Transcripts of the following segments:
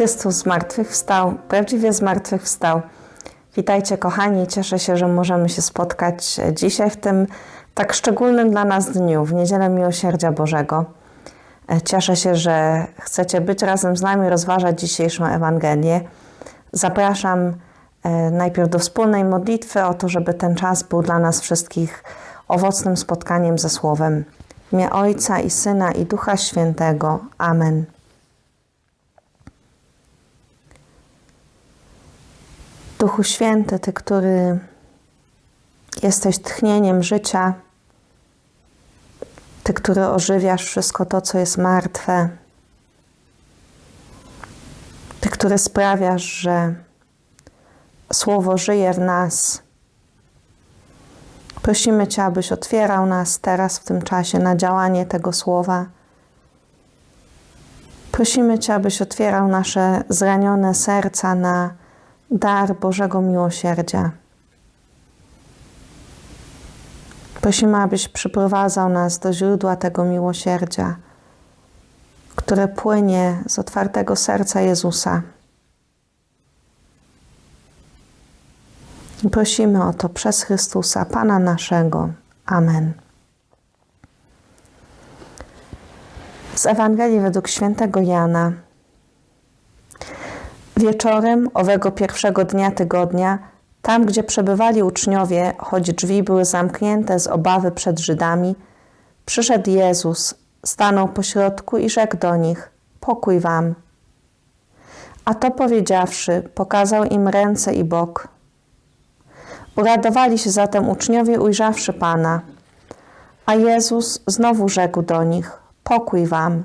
Chrystus zmartwychwstał, prawdziwie zmartwychwstał. Witajcie kochani, cieszę się, że możemy się spotkać dzisiaj w tym tak szczególnym dla nas dniu, w Niedzielę Miłosierdzia Bożego. Cieszę się, że chcecie być razem z nami, rozważać dzisiejszą Ewangelię. Zapraszam e, najpierw do wspólnej modlitwy, o to, żeby ten czas był dla nas wszystkich owocnym spotkaniem ze Słowem. W imię Ojca i Syna i Ducha Świętego. Amen. Duchu Święty, Ty, który jesteś tchnieniem życia, Ty, który ożywiasz wszystko to, co jest martwe, Ty, który sprawiasz, że Słowo żyje w nas. Prosimy Cię, abyś otwierał nas teraz w tym czasie na działanie tego Słowa. Prosimy Cię, abyś otwierał nasze zranione serca na dar Bożego miłosierdzia. Prosimy, abyś przyprowadzał nas do źródła tego miłosierdzia, które płynie z otwartego serca Jezusa. Prosimy o to przez Chrystusa, Pana naszego. Amen. Z Ewangelii według świętego Jana. Wieczorem owego pierwszego dnia tygodnia, tam gdzie przebywali uczniowie, choć drzwi były zamknięte z obawy przed Żydami, przyszedł Jezus, stanął pośrodku i rzekł do nich: Pokój wam. A to powiedziawszy, pokazał im ręce i bok. Uradowali się zatem uczniowie, ujrzawszy Pana. A Jezus znowu rzekł do nich: Pokój wam.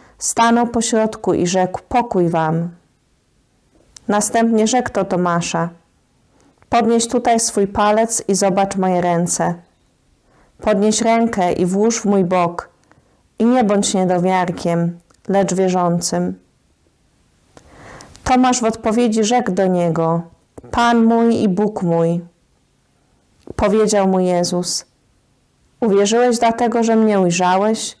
stanął pośrodku i rzekł: Pokój wam. Następnie rzekł to Tomasza: Podnieś tutaj swój palec i zobacz moje ręce. Podnieś rękę i włóż w mój bok. I nie bądź niedowiarkiem, lecz wierzącym. Tomasz w odpowiedzi rzekł do niego: Pan mój i Bóg mój. Powiedział mu Jezus: Uwierzyłeś dlatego, że mnie ujrzałeś?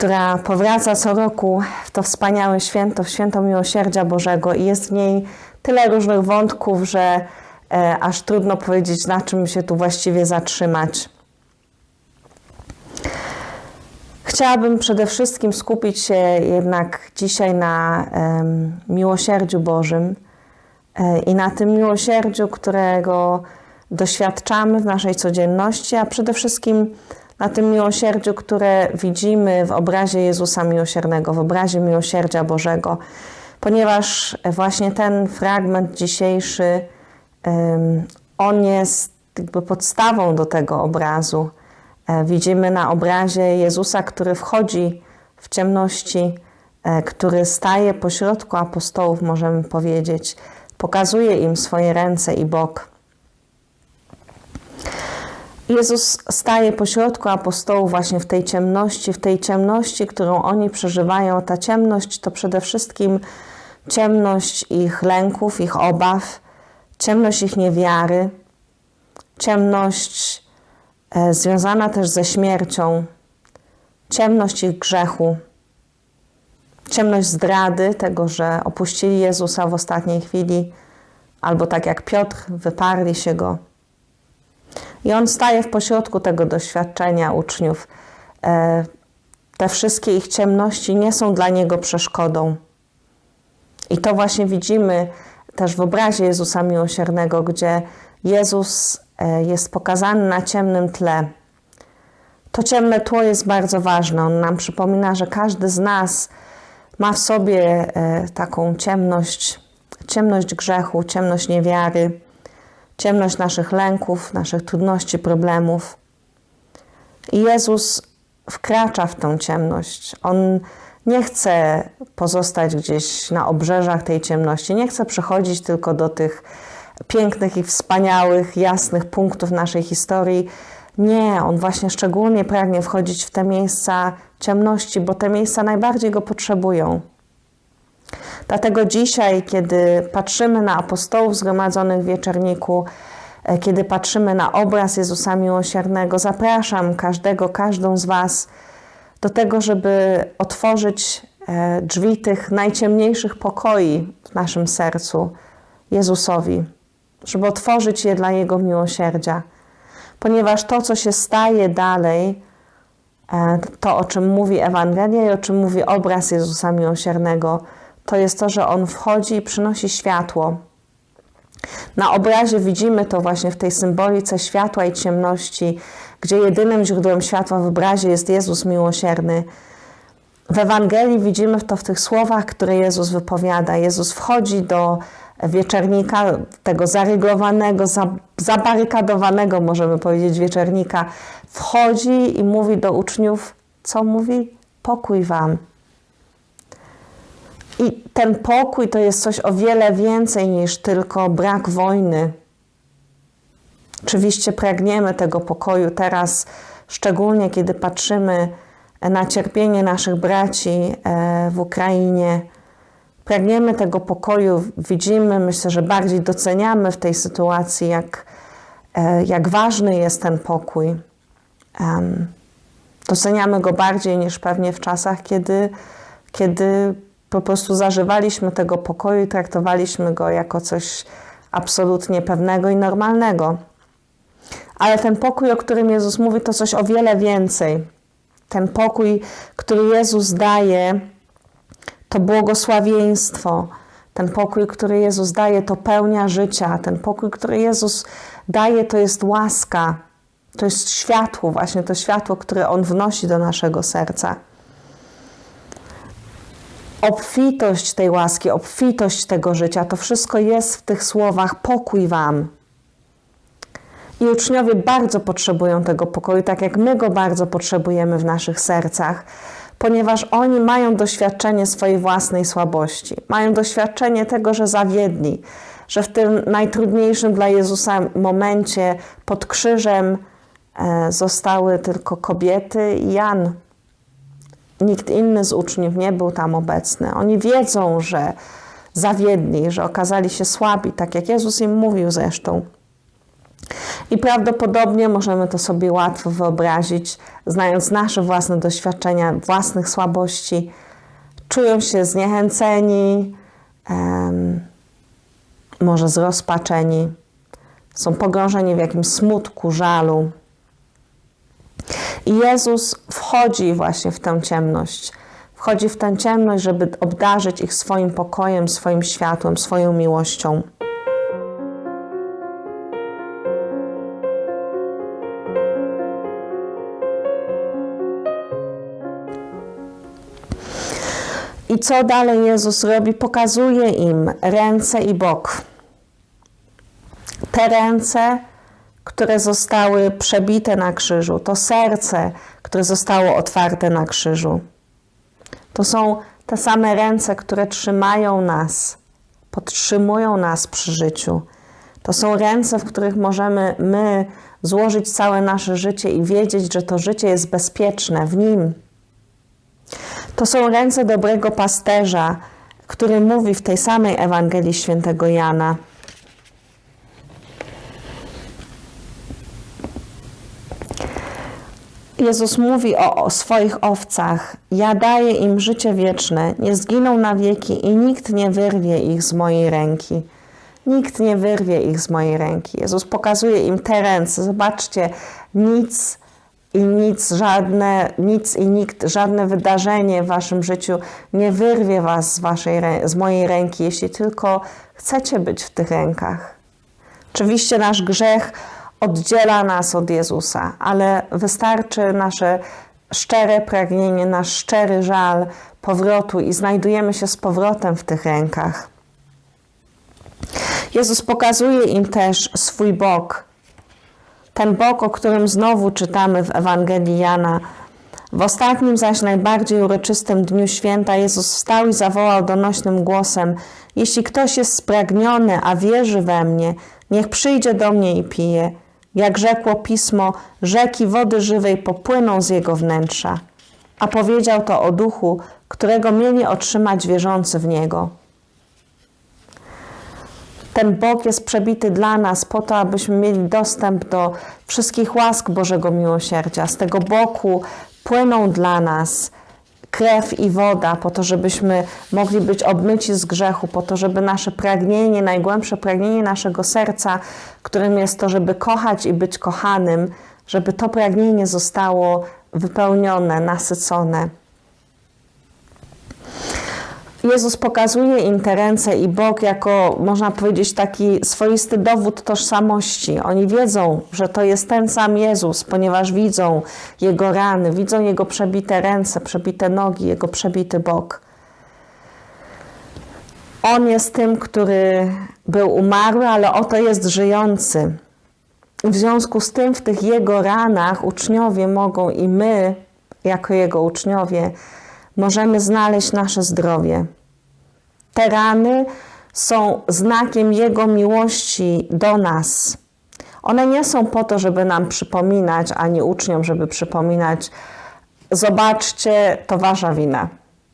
która powraca co roku w to wspaniałe święto, w święto miłosierdzia Bożego i jest w niej tyle różnych wątków, że e, aż trudno powiedzieć, na czym się tu właściwie zatrzymać. Chciałabym przede wszystkim skupić się jednak dzisiaj na miłosierdziu Bożym e, i na tym miłosierdziu, którego doświadczamy w naszej codzienności, a przede wszystkim na tym miłosierdziu, które widzimy w obrazie Jezusa Miłosiernego, w obrazie miłosierdzia Bożego, ponieważ właśnie ten fragment dzisiejszy, on jest jakby podstawą do tego obrazu. E, widzimy na obrazie Jezusa, który wchodzi w ciemności, e, który staje pośrodku apostołów, możemy powiedzieć, pokazuje im swoje ręce i bok. Jezus staje pośrodku apostołów właśnie w tej ciemności, w tej ciemności, którą oni przeżywają. Ta ciemność to przede wszystkim ciemność ich lęków, ich obaw, ciemność ich niewiary, ciemność e, związana też ze śmiercią, ciemność ich grzechu, ciemność zdrady, tego, że opuścili Jezusa w ostatniej chwili, albo tak jak Piotr, wyparli się go. I on staje w pośrodku tego doświadczenia uczniów. E, te wszystkie ich ciemności nie są dla niego przeszkodą. I to właśnie widzimy też w obrazie Jezusa Miłosiernego, gdzie Jezus e, jest pokazany na ciemnym tle. To ciemne tło jest bardzo ważne. On nam przypomina, że każdy z nas ma w sobie e, taką ciemność, ciemność grzechu, ciemność niewiary, ciemność naszych lęków, naszych trudności, problemów. I Jezus wkracza w tą ciemność. On nie chce pozostać gdzieś na obrzeżach tej ciemności, nie chce przechodzić tylko do tych pięknych i wspaniałych, jasnych punktów naszej historii. Nie, on właśnie szczególnie pragnie wchodzić w te miejsca ciemności, bo te miejsca najbardziej go potrzebują. Dlatego dzisiaj, kiedy patrzymy na apostołów zgromadzonych w wieczorniku, e, kiedy patrzymy na obraz Jezusa Miłosiernego, zapraszam każdego, każdą z Was do tego, żeby otworzyć e, drzwi tych najciemniejszych pokoi w naszym sercu Jezusowi, żeby otworzyć je dla Jego miłosierdzia. Ponieważ to, co się staje dalej, e, to, o czym mówi Ewangelia i o czym mówi obraz Jezusa Miłosiernego, to jest to, że On wchodzi i przynosi światło. Na obrazie widzimy to właśnie w tej symbolice światła i ciemności, gdzie jedynym źródłem światła w obrazie jest Jezus miłosierny. W Ewangelii widzimy to w tych słowach, które Jezus wypowiada. Jezus wchodzi do wieczernika, tego zaryglowanego, zabarykadowanego, możemy powiedzieć, wieczernika. Wchodzi i mówi do uczniów, co mówi? Pokój wam. I ten pokój to jest coś o wiele więcej niż tylko brak wojny. Oczywiście pragniemy tego pokoju teraz, szczególnie kiedy patrzymy na cierpienie naszych braci e, w Ukrainie. Pragniemy tego pokoju, widzimy, myślę, że bardziej doceniamy w tej sytuacji, jak, e, jak ważny jest ten pokój. Doceniamy go bardziej niż pewnie w czasach, kiedy, kiedy po prostu zażywaliśmy tego pokoju i traktowaliśmy go jako coś absolutnie pewnego i normalnego. Ale ten pokój, o którym Jezus mówi, to coś o wiele więcej. Ten pokój, który Jezus daje, to błogosławieństwo. Ten pokój, który Jezus daje, to pełnia życia. Ten pokój, który Jezus daje, to jest łaska. To jest światło, właśnie to światło, które On wnosi do naszego serca obfitość tej łaski, obfitość tego życia, to wszystko jest w tych słowach pokój wam. I uczniowie bardzo potrzebują tego pokoju, tak jak my go bardzo potrzebujemy w naszych sercach, ponieważ oni mają doświadczenie swojej własnej słabości, mają doświadczenie tego, że zawiedli, że w tym najtrudniejszym dla Jezusa momencie pod krzyżem e, zostały tylko kobiety i Jan, nikt inny z uczniów nie był tam obecny. Oni wiedzą, że zawiedli, że okazali się słabi, tak jak Jezus im mówił zresztą. I prawdopodobnie możemy to sobie łatwo wyobrazić, znając nasze własne doświadczenia, własnych słabości. Czują się zniechęceni, um, może zrozpaczeni, są pogrążeni w jakimś smutku, żalu. I Jezus wchodzi właśnie w tę ciemność. Wchodzi w tę ciemność, żeby obdarzyć ich swoim pokojem, swoim światłem, swoją miłością. I co dalej Jezus robi? Pokazuje im ręce i bok. Te ręce które zostały przebite na krzyżu, to serce, które zostało otwarte na krzyżu. To są te same ręce, które trzymają nas, podtrzymują nas przy życiu. To są ręce, w których możemy my złożyć całe nasze życie i wiedzieć, że to życie jest bezpieczne w nim. To są ręce dobrego pasterza, który mówi w tej samej Ewangelii świętego Jana. Jezus mówi o, o, swoich owcach: Ja daję im życie wieczne, nie zginą na wieki i nikt nie wyrwie ich z mojej ręki. Nikt nie wyrwie ich z mojej ręki. Jezus pokazuje im te ręce. Zobaczcie, nic i nic, żadne, nic i nikt, żadne wydarzenie w waszym życiu nie wyrwie was z, waszej, z mojej ręki, jeśli tylko chcecie być w tych rękach. Oczywiście nasz grzech oddziela nas od Jezusa, ale wystarczy nasze szczere pragnienie, nasz szczery żal powrotu i znajdujemy się z powrotem w tych rękach. Jezus pokazuje im też swój bok. Ten bok, o którym znowu czytamy w Ewangelii Jana. W ostatnim zaś najbardziej uroczystym dniu święta Jezus wstał i zawołał donośnym głosem: Jeśli ktoś jest spragniony, a wierzy we mnie, niech przyjdzie do mnie i pije. Jak rzekło pismo, rzeki wody żywej popłyną z jego wnętrza. A powiedział to o duchu, którego mieli otrzymać wierzący w niego. Ten Bóg jest przebity dla nas po to, abyśmy mieli dostęp do wszystkich łask Bożego miłosierdzia. Z tego boku płyną dla nas krew i woda, po to, żebyśmy mogli być obmyci z grzechu, po to, żeby nasze pragnienie, najgłębsze pragnienie naszego serca, którym jest to, żeby kochać i być kochanym, żeby to pragnienie zostało wypełnione, nasycone. Jezus pokazuje im te ręce i Bóg jako, można powiedzieć, taki swoisty dowód tożsamości. Oni wiedzą, że to jest ten sam Jezus, ponieważ widzą Jego rany, widzą Jego przebite ręce, przebite nogi, Jego przebity bok. On jest tym, który był umarły, ale oto jest żyjący. W związku z tym w tych Jego ranach uczniowie mogą i my, jako Jego uczniowie, możemy znaleźć nasze zdrowie. Te rany są znakiem Jego miłości do nas. One nie są po to, żeby nam przypominać, ani uczniom, żeby przypominać, zobaczcie, to wasza wina.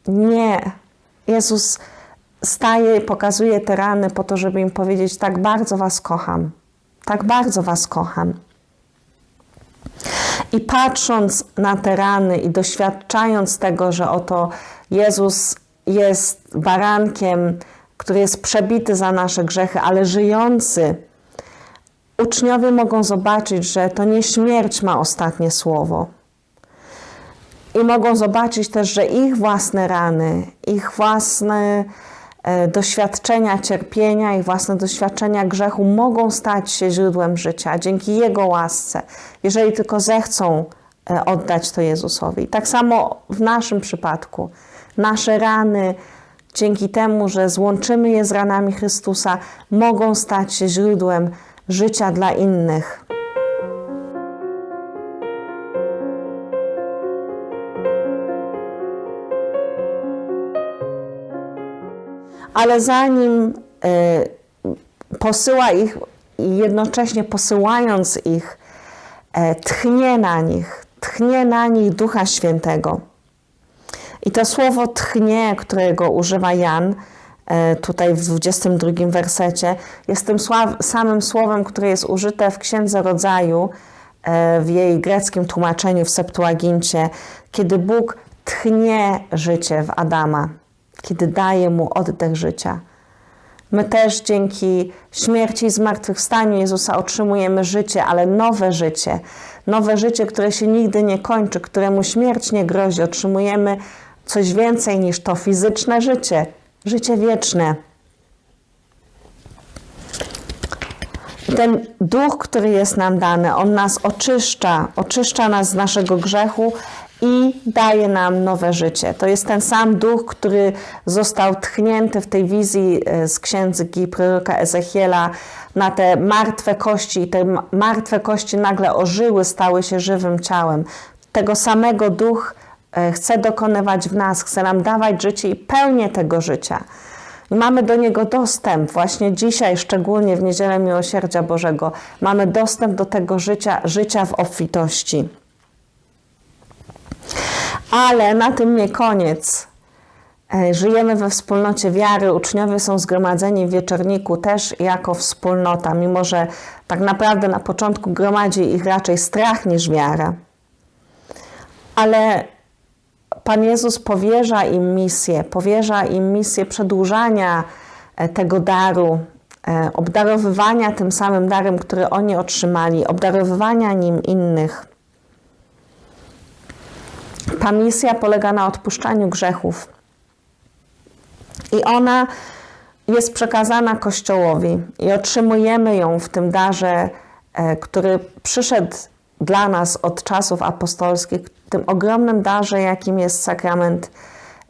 Nie. Jezus staje i pokazuje te rany po to, żeby im powiedzieć: Tak bardzo was kocham. Tak bardzo was kocham. I patrząc na te rany i doświadczając tego, że oto Jezus jest barankiem, który jest przebity za nasze grzechy, ale żyjący, uczniowie mogą zobaczyć, że to nie śmierć ma ostatnie słowo. I mogą zobaczyć też, że ich własne rany, ich własne doświadczenia cierpienia i własne doświadczenia grzechu mogą stać się źródłem życia dzięki Jego łasce, jeżeli tylko zechcą e, oddać to Jezusowi. Tak samo w naszym przypadku. Nasze rany, dzięki temu, że złączymy je z ranami Chrystusa, mogą stać się źródłem życia dla innych. Ale zanim e, posyła ich i jednocześnie posyłając ich, e, tchnie na nich, tchnie na nich Ducha Świętego. I to słowo tchnie, którego używa Jan, e, tutaj w 22 wersecie, jest tym samym słowem, które jest użyte w Księdze Rodzaju, w jej greckim tłumaczeniu w Septuagincie, kiedy Bóg tchnie życie w Adama kiedy daje mu oddech życia. My też dzięki śmierci i zmartwychwstaniu Jezusa otrzymujemy życie, ale nowe życie. Nowe życie, które się nigdy nie kończy, któremu śmierć nie grozi. Otrzymujemy coś więcej niż to fizyczne życie, życie wieczne. Ten duch, który jest nam dany, on nas oczyszcza, oczyszcza nas z naszego grzechu i daje nam nowe życie. To jest ten sam duch, który został tchnięty w tej wizji e, z księgi proroka Ezechiela na te martwe kości i te martwe kości nagle ożyły, stały się żywym ciałem. Tego samego duch e, chce dokonywać w nas, chce nam dawać życie i pełnię tego życia. I mamy do niego dostęp. Właśnie dzisiaj, szczególnie w Niedzielę Miłosierdzia Bożego, mamy dostęp do tego życia, życia w obfitości. Ale na tym nie koniec. E, żyjemy we wspólnocie wiary, uczniowie są zgromadzeni w wieczorniku też jako wspólnota, mimo że tak naprawdę na początku gromadzi ich raczej strach niż wiara. Ale Pan Jezus powierza im misję, powierza im misję przedłużania e, tego daru, e, obdarowywania tym samym darem, który oni otrzymali, obdarowywania nim innych. Ta misja polega na odpuszczaniu grzechów. I ona jest przekazana Kościołowi i otrzymujemy ją w tym darze, e, który przyszedł dla nas od czasów apostolskich, tym ogromnym darze, jakim jest sakrament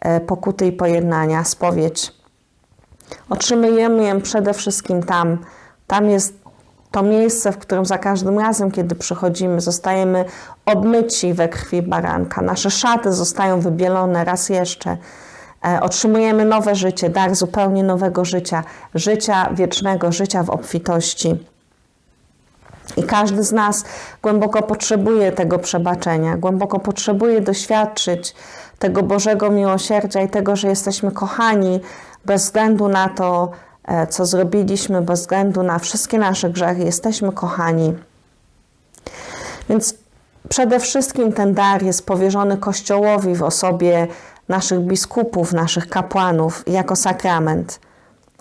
e, pokuty i pojednania, spowiedź. Otrzymujemy ją przede wszystkim tam. Tam jest to miejsce, w którym za każdym razem, kiedy przychodzimy, zostajemy obmyci we krwi baranka. Nasze szaty zostają wybielone raz jeszcze. E, otrzymujemy nowe życie, dar zupełnie nowego życia, życia wiecznego, życia w obfitości. I każdy z nas głęboko potrzebuje tego przebaczenia, głęboko potrzebuje doświadczyć tego Bożego miłosierdzia i tego, że jesteśmy kochani bez względu na to, co zrobiliśmy, bez względu na wszystkie nasze grzechy, jesteśmy kochani. Więc przede wszystkim ten dar jest powierzony Kościołowi w osobie naszych biskupów, naszych kapłanów jako sakrament.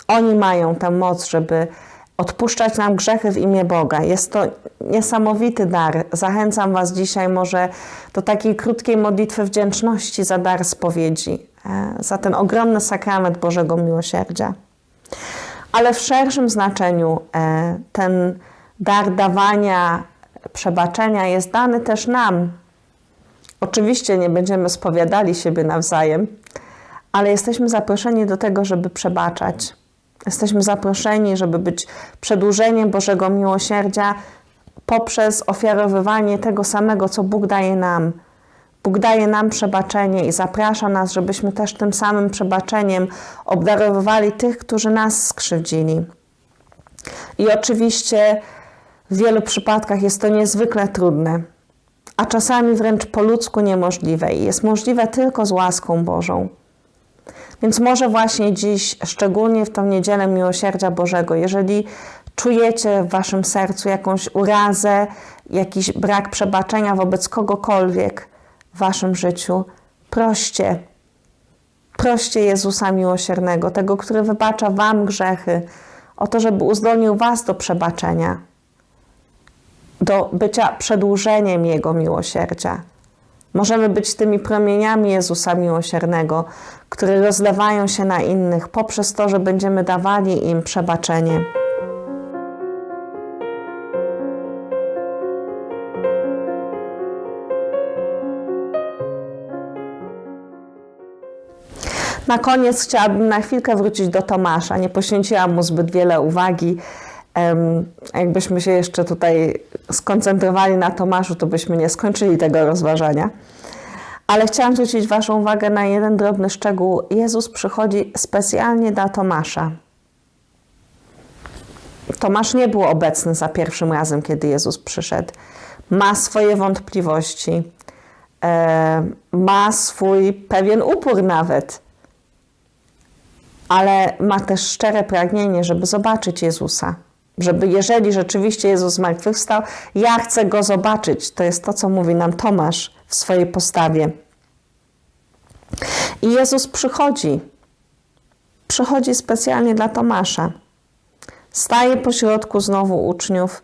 Oni mają tę moc, żeby odpuszczać nam grzechy w imię Boga. Jest to niesamowity dar. Zachęcam Was dzisiaj może do takiej krótkiej modlitwy wdzięczności za dar spowiedzi, e, za ten ogromny sakrament Bożego Miłosierdzia. Ale w szerszym znaczeniu e, ten dar dawania przebaczenia jest dany też nam. Oczywiście nie będziemy spowiadali siebie nawzajem, ale jesteśmy zaproszeni do tego, żeby przebaczać Jesteśmy zaproszeni, żeby być przedłużeniem Bożego miłosierdzia poprzez ofiarowywanie tego samego, co Bóg daje nam. Bóg daje nam przebaczenie i zaprasza nas, żebyśmy też tym samym przebaczeniem obdarowywali tych, którzy nas skrzywdzili. I oczywiście w wielu przypadkach jest to niezwykle trudne, a czasami wręcz po ludzku niemożliwe i jest możliwe tylko z łaską Bożą. Więc może właśnie dziś, szczególnie w tą niedzielę Miłosierdzia Bożego, jeżeli czujecie w waszym sercu jakąś urazę, jakiś brak przebaczenia wobec kogokolwiek w waszym życiu, proście. Proście Jezusa Miłosiernego, tego, który wybacza wam grzechy, o to, żeby uzdolnił was do przebaczenia, do bycia przedłużeniem Jego miłosierdzia. Możemy być tymi promieniami Jezusa Miłosiernego, które rozlewają się na innych poprzez to, że będziemy dawali im przebaczenie. Na koniec chciałabym na chwilkę wrócić do Tomasza. Nie poświęciłam mu zbyt wiele uwagi. Jakbyśmy się jeszcze tutaj skoncentrowali na Tomaszu, to byśmy nie skończyli tego rozważania. Ale chciałam zwrócić Waszą uwagę na jeden drobny szczegół. Jezus przychodzi specjalnie dla Tomasza. Tomasz nie był obecny za pierwszym razem, kiedy Jezus przyszedł. Ma swoje wątpliwości, e, ma swój pewien upór nawet, ale ma też szczere pragnienie, żeby zobaczyć Jezusa. Żeby, jeżeli rzeczywiście Jezus zmartwychwstał, ja chcę go zobaczyć. To jest to, co mówi nam Tomasz w swojej postawie. I Jezus przychodzi. Przychodzi specjalnie dla Tomasza. Staje pośrodku znowu uczniów,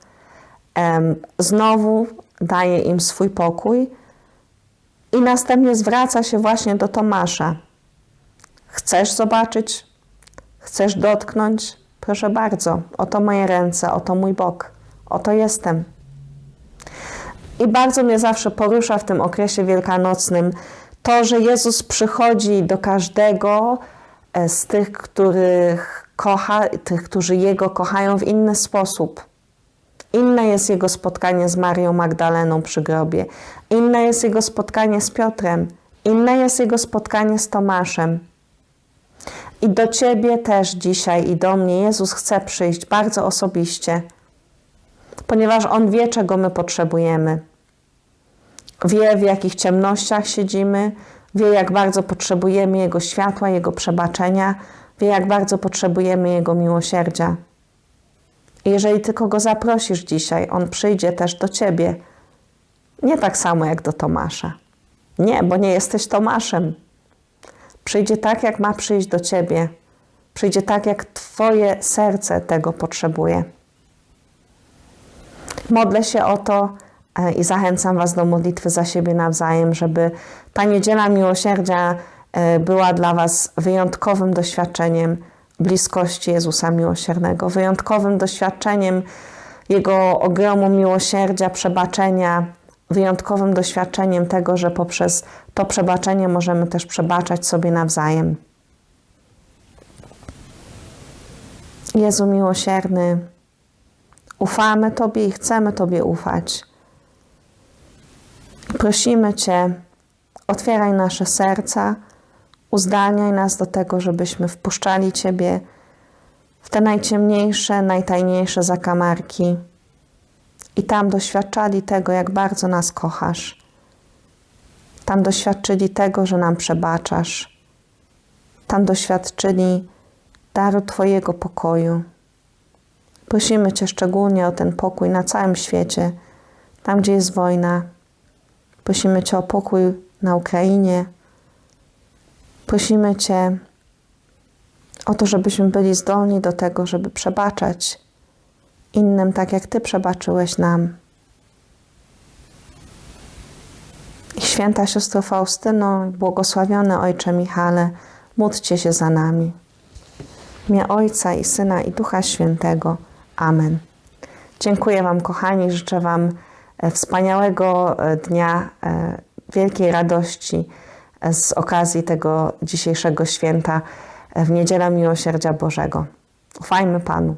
znowu daje im swój pokój i następnie zwraca się właśnie do Tomasza. Chcesz zobaczyć? Chcesz dotknąć? Proszę bardzo, oto moje ręce, oto mój bok, oto jestem. I bardzo mnie zawsze porusza w tym okresie wielkanocnym to, że Jezus przychodzi do każdego e, z tych, których kocha, tych, którzy Jego kochają w inny sposób. Inne jest Jego spotkanie z Marią Magdaleną przy grobie, inne jest Jego spotkanie z Piotrem, inne jest Jego spotkanie z Tomaszem. I do Ciebie też dzisiaj i do mnie Jezus chce przyjść bardzo osobiście, ponieważ On wie, czego my potrzebujemy. Wie, w jakich ciemnościach siedzimy, Wie, jak bardzo potrzebujemy Jego światła, Jego przebaczenia, wie, jak bardzo potrzebujemy Jego miłosierdzia. I jeżeli tylko Go zaprosisz dzisiaj, On przyjdzie też do Ciebie. Nie tak samo jak do Tomasza. Nie, bo nie jesteś Tomaszem. Przyjdzie tak, jak ma przyjść do Ciebie. Przyjdzie tak, jak Twoje serce tego potrzebuje. Modlę się o to e, i zachęcam Was do modlitwy za siebie nawzajem, żeby ta niedziela miłosierdzia e, była dla Was wyjątkowym doświadczeniem bliskości Jezusa Miłosiernego, wyjątkowym doświadczeniem Jego ogromu miłosierdzia, przebaczenia, wyjątkowym doświadczeniem tego, że poprzez to przebaczenie możemy też przebaczać sobie nawzajem. Jezu miłosierny, ufamy Tobie i chcemy Tobie ufać. Prosimy Cię, otwieraj nasze serca, uzdalniaj nas do tego, żebyśmy wpuszczali Ciebie w te najciemniejsze, najtajniejsze zakamarki i tam doświadczali tego, jak bardzo nas kochasz. Tam doświadczyli tego, że nam przebaczasz. Tam doświadczyli daru Twojego pokoju. Prosimy Cię szczególnie o ten pokój na całym świecie, tam gdzie jest wojna. Prosimy Cię o pokój na Ukrainie. Prosimy Cię o to, żebyśmy byli zdolni do tego, żeby przebaczać innym tak, jak Ty przebaczyłeś nam. I święta siostro Faustyno, błogosławiony Ojcze Michale, módlcie się za nami. Imię Ojca i Syna i Ducha Świętego. Amen. Dziękuję Wam, kochani, życzę Wam e, wspaniałego e, dnia, e, wielkiej radości z okazji tego dzisiejszego święta w Niedzielę Miłosierdzia Bożego. Ufajmy Panu.